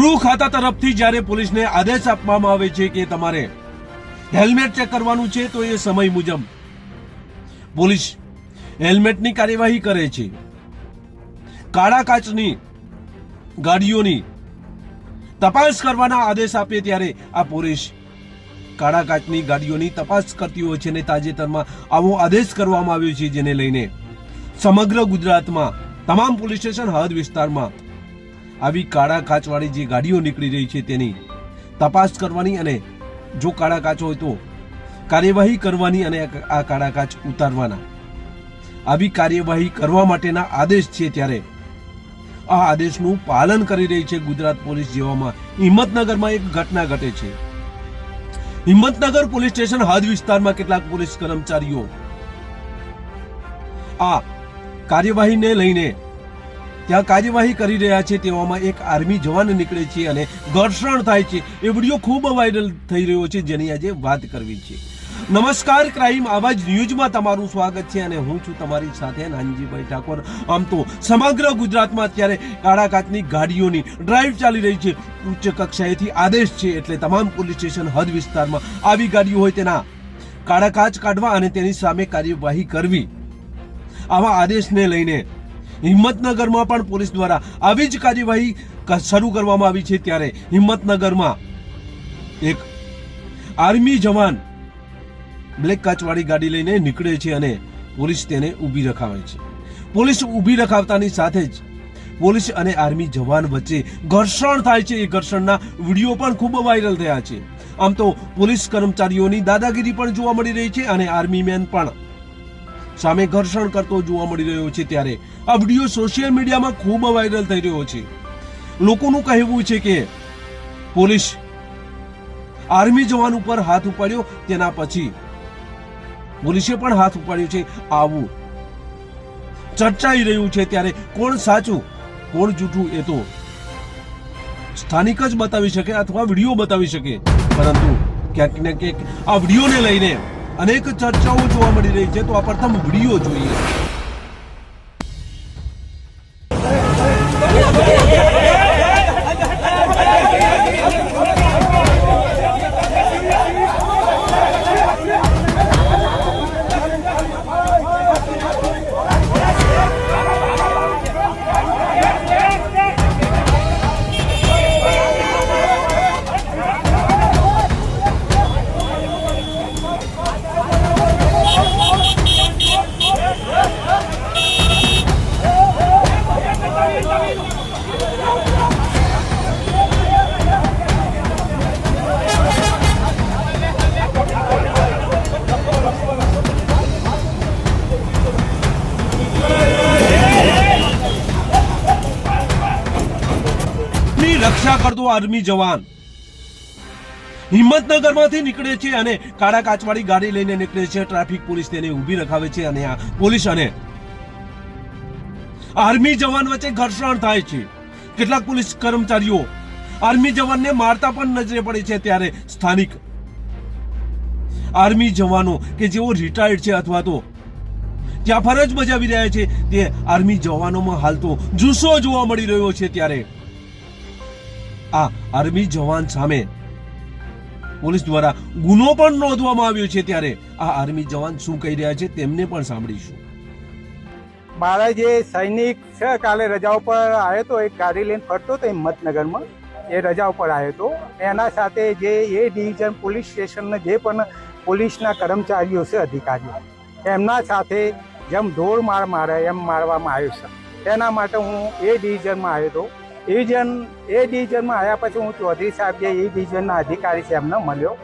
ગૃહ ખાતા તરફથી જ્યારે પોલીસને આદેશ આપવામાં આવે છે કે તમારે હેલ્મેટ ચેક કરવાનું છે, તો એ સમય મુજબ પોલીસ હેલ્મેટની કાર્યવાહી કરે છે. કાળા કાચની ગાડીઓની તપાસ કરવાના આદેશ આપે ત્યારે આ પોલીસ કાળા કાચની ગાડીઓની તપાસ કરતી હોય છે અને તાજેતરમાં આવો આદેશ કરવામાં આવ્યો છે, જેને લઈને સમગ્ર ગુજરાતમાં તમામ પોલીસ સ્ટેશન, હદ વિસ્તારમાં આવી કાળા કાચવાળી જે ગાડીઓ નીકળી રહી છે તેની તપાસ કરવાની અને જો કાળા કાચ હોય તો કાર્યવાહી કરવાની અને આ કાળા કાચ ઉતારવાના. આવી કાર્યવાહી કરવા માટેના આદેશ છે ત્યારે આ આદેશનું પાલન કરી રહી છે ગુજરાત પોલીસ જેવામાં. હિંમતનગરમાં એક ઘટના ઘટે છે. હિંમતનગર પોલીસ સ્ટેશન હદ વિસ્તારમાં કેટલાક પોલીસ કર્મચારીઓ આ કાર્યવાહીને લઈને ત્યાં કાર્યવાહી કરી રહ્યા છે, તેવામાં એક આર્મી જવાન નીકળે છે અને ઘર્ષણ થાય છે. એ વીડિયો ખૂબ વાયરલ થઈ રહ્યો છે, જેની આજે વાત કરવી છે. નમસ્કાર, ક્રાઇમ આવાજ ન્યૂઝમાં તમારું સ્વાગત છે અને હું છું તમારી સાથે નાનજીભાઈ ઠાકોર. આમ તો સમગ્ર ગુજરાતમાં અત્યારે કાળા કાચની ગાડીઓની ડ્રાઈવ ચાલી રહી છે. ઉચ્ચ કક્ષાએથી આદેશ છે, એટલે તમામ પોલીસ સ્ટેશન હદ વિસ્તારમાં આવી ગાડીઓ હોય તેના કાળા કાચ કાઢવા અને તેની સામે કાર્યવાહી કરવી. આવા આદેશને લઈને હિંમતનગરમાં પણ પોલીસ દ્વારા આવી જ કાર્યવાહી શરૂ કરવામાં આવી છે ત્યારે હિંમતનગરમાં એક આર્મી જવાન બ્લેક કાચવાળી ગાડી લઈને નીકળે છે અને પોલીસ તેને ઊભી રખાવે છે. પોલીસ ઊભી રખાવતાની સાથે જ પોલીસ અને આર્મી જવાન વચ્ચે ઘર્ષણ થાય છે. એ ઘર્ષણના વીડિયો પણ ખૂબ વાયરલ થયા છે. આમ તો પોલીસ કર્મચારીઓની દાદાગીરી પણ જોવા મળી રહી છે અને આર્મી મેન પણ સામે ઘર્ષણ કરતો જોવા મળી રહ્યો છે ત્યારે. આ વીડિયો સોશિયલ મીડિયામાં ખૂબ વાયરલ થઈ રહ્યો છે. લોકોનું કહેવું છે કે પોલીસ આર્મી જવાન ઉપર હાથ ઉપાડ્યો, તેના પછી પોલીસે પણ હાથ ઉપાડ્યો છે. આવું ચર્ચાઈ રહ્યું છે ત્યારે કોણ સાચું, કોણ જૂઠું એ તો સ્થાનિક જ બતાવી શકે અથવા વીડિયો બતાવી શકે. પરંતુ ક્યાંક ને ક્યાંક આ વિડીયોને લઈને અનેક ચર્ચાઓ જોવા મળી રહી છે તો આ પ્રથમ વીડિયો જોઈએ. કરતો આર્મી જવાન. હિંમતનગરમાંથી નીકળે છે અને કાળા કાચવાળી ગાડી લઈને નીકળે છે. ટ્રાફિક પોલીસ તેને ઊભી રખાવે છે અને આ પોલીસ અને આર્મી જવાન વચ્ચે ઘર્ષણ થાય છે. કેટલાક પોલીસ કર્મચારીઓ આર્મી જવાનને મારતા પણ નજરે પડે છે. ત્યારે સ્થાનિક આર્મી જવાનો કે જેઓ રિટાયર્ડ છે અથવા તો ત્યાં ફરજ બજાવી રહ્યા છે, તે આર્મી જવાનોમાં હાલ તો જુસ્સો જોવા મળી રહ્યો છે. ત્યારે આ આર્મી જવાન સામે પોલીસ દ્વારા ગુનો પણ નોંધવામાં આવ્યો છે ત્યારે આ આર્મી જવાન શું કહી રહ્યા છે તેમને પણ સાંભળીશું. મારા જે સૈનિક છે, કાલે રજા ઉપર આવ્યો તો, એક ગાડી લઈને ફરતો હતો હિંમતનગરમાં. એ રજા ઉપર આવ્યો હતો. એના સાથે જે એ ડિવિઝન પોલીસ સ્ટેશનના જે પણ પોલીસના કર્મચારીઓ છે, અધિકારીઓ, એમના સાથે જેમ ઢોળ માર મારે એમ મારવામાં આવ્યો છે. એના માટે હું એ ડિવિઝનમાં આવ્યો હતો. ડિવિઝન એ ડિવિઝનમાં આવ્યા પછી હું ચૌધરી સાહેબ જે એ ડિવિઝનના અધિકારી છે, એમને મળ્યો.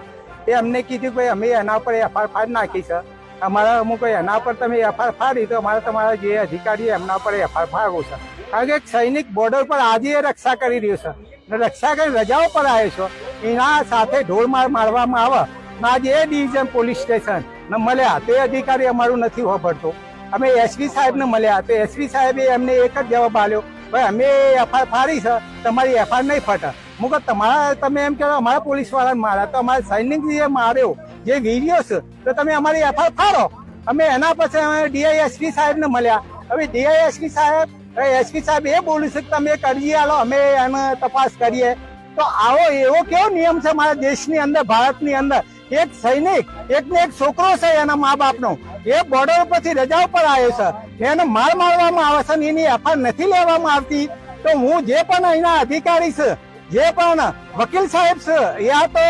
એ અમને કીધું કે અમે એના પર એફઆર ફાડ નાખી છે. અમારા અમુક એના પર તમે એફઆર ફાડી, તો અમારે તમારા જે અધિકારી એમના પર એફઆર ફાડવું છે. કારણ કે સૈનિક બોર્ડર પર આજે એ રક્ષા કરી રહ્યો છે. ને રક્ષા કરી રજાઓ પર આવ્યો છો. એના સાથે ઢોળમાર મારવામાં આવે. ને આજે એ ડિવિઝન પોલીસ સ્ટેશન ને મળ્યા. તે અધિકારી અમારું નથી વાપરતો અમે એસપી સાહેબને મળ્યા. તો એસપી સાહેબે એમને એક જ જવાબ આપ્યો. ભાઈ, અમે એફઆઈઆર ફાડી છે, તમારી એફઆઈઆર નહીં ફાટે. હું કહું, તમારા, તમે એમ કહેવાય, અમારા પોલીસ વાળાને માર્યા તો અમારા સૈનિક જે માર્યો, જે વીડિયો છે, તો તમે અમારી એફઆઈઆર ફાડો. અમે એના પછી અમે ડીઆઈએસપી સાહેબને મળ્યા. હવે ડીઆઈએસપી સાહેબ એસપી સાહેબ એ બોલ્યું છે કે તમે કરીએ આલો અમે એને તપાસ કરીએ. તો આવો એવો કેવો નિયમ છે મારા દેશની અંદર, ભારતની અંદર? એક સૈનિક એક એક છોકરો છે એના મા બાપનો એ બોર્ડર પરથી રજા ઉપર આવ્યો છે. એને માર મારવામાં આવે છે એની એફઆઈઆર નથી લેવામાં આવતી. તો હું જે પણ અહીંના અધિકારી છે, જે પણ વકીલ સાહેબ છે યા તો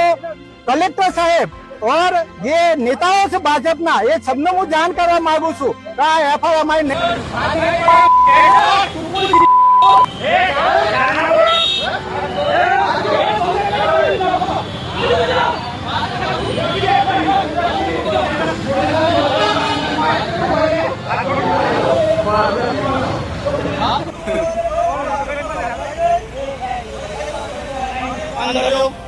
કલેક્ટર સાહેબ ઓર જે નેતાઓ છે ભાજપના, એ સબને હું જાણ કરવા માંગુ છું આ એફઆઈઆર અમારી નહીં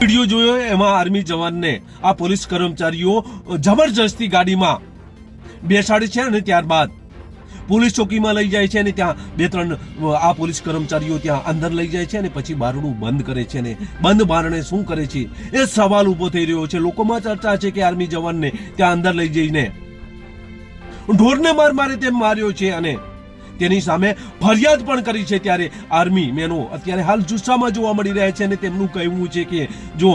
વીડિયો જોયો એમાં આર્મી જવાનને આ પોલીસ કર્મચારીઓ જબરજસ્તી ગાડીમાં બેસાડે છે અને ત્યારબાદ પોલીસ ચોકીમાં લઈ જાય છે અને ત્યાં બે ત્રણ આ પોલીસ કર્મચારીઓ ત્યાં અંદર લઈ જાય છે અને પછી બારણું બંધ કરે છે ને બંધ બારણે શું કરે છે? એ સવાલ ઊભો થઈ રહ્યો છે. લોકોમાં ચર્ચા છે કે આર્મી જવાનને ત્યાં અંદર લઈ જઈને ઢોરને માર મારે તેમ માર્યો છે અને તેની સામે ફરિયાદ પણ કરી છે ત્યારે આર્મી મેનો અત્યારે હાલ જુસ્સામાં જોવા મળી રહ્યા છે અને તેમનું કહેવું છે કે જો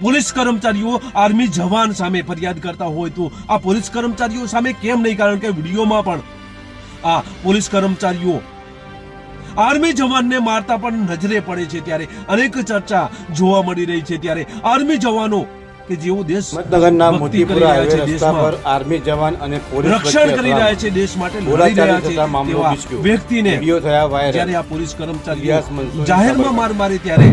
પોલીસ કર્મચારીઓ આર્મી જવાન સામે ફરિયાદ કરતા હોય તો આ પોલીસ કર્મચારીઓ સામે કેમ નહીં? કારણ કે વિડીયોમાં પણ આ પોલીસ કર્મચારીઓ. આર્મી જવાનને મારતા પણ નજરે પડે છે ત્યારે. અનેક ચર્ચા જોવા મળી રહી છે ત્યારે. આર્મી જવાનો કે જેઓ દેશ હિંમતનગરના મોતીપુરા હાઈવે રસ્તા પર આર્મી જવાન અને પોલીસ રક્ષણ કરી રહ્યા છે દેશ માટે લડી રહ્યા છે તેવા વ્યક્તિને વિડિયો થયા વાયરલ. જ્યારે આ પોલીસ કર્મચારીઓ જાહેરમાં માર મારે ત્યારે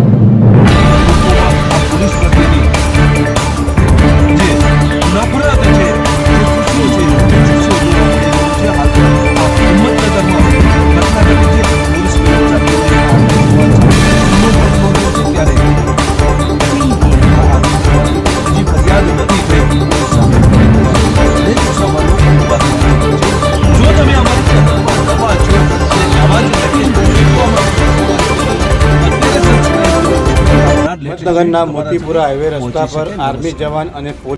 હિંમતનગરના મોતીપુરા હાઈવે રસ્તા પર આર્મી જવાન અને પોલીસ